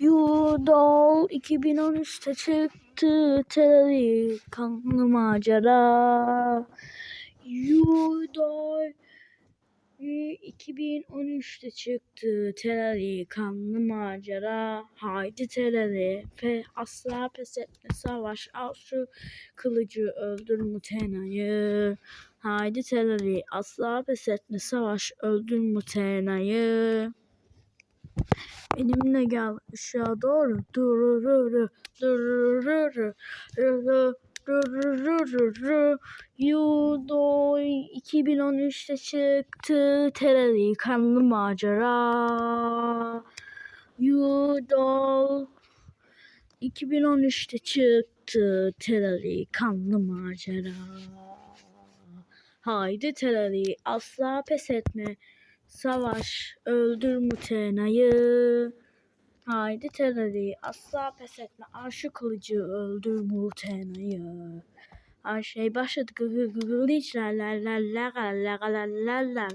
Yudol 2013'te çıktı teli kanlı macera. Yudol 2013'te çıktı terali kanlı macera. Haydi terali pe asla pes etme savaş al şu kılıcı öldür Mutena'yı. Haydi terali asla pes etme savaş öldür Mutena'yı. Benimle gel ışığa doğru. Durururu, durururu, durururu. Yudoy 2013'te çıktı tereli kanlı macera. Yudol 2013'te çıktı tereli kanlı macera. Haydi tereli asla pes etme. Savaş öldür Mutena'yı. Haydi terörü asla pes etme. Arşı kılıcı öldür Mutena'yı. Her şey başladı.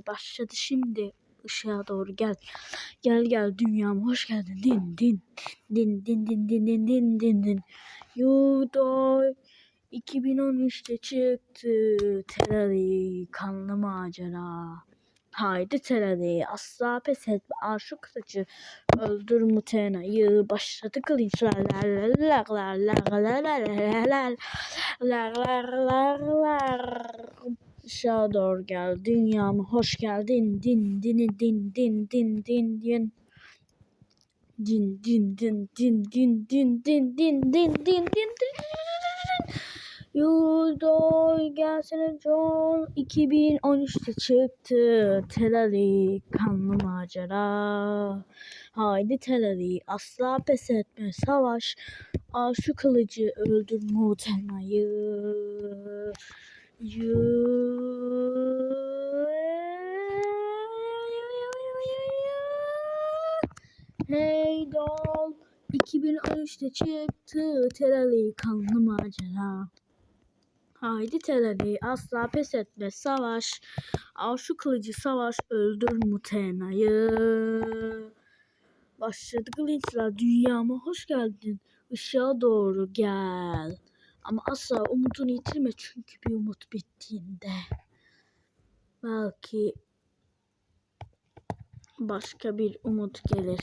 Başladı şimdi. Işığa doğru gel. Gel gel dünyama hoş geldin. Din din. Din din din din din din din din. Yudoy 2013'te çıktı. Terörü kanlı macera. Haydi terörü asla pes etme. Al şu kılıcı öldür Mutena'yı. Başladı kılıçlar. Aşağı doğru gel dünyama hoş geldin din din din din din din din din din din din din din din din din din din Yudoy gelsene John. 2013'te çıktı Terali kanlı macera. Haydi Terali asla pes etme savaş. Al şu kılıcı öldür Mutena'yı Hey doll 2013'te çıktı Terali kanlı macera Haydi Terali asla pes etme. Savaş. Al şu kılıcı savaş. Öldür Mutena'yı. Başladı glitchler dünyama hoş geldin. Işığa doğru gel. Ama asla umudunu yitirme çünkü bir umut bittiğinde. Belki başka bir umut gelir.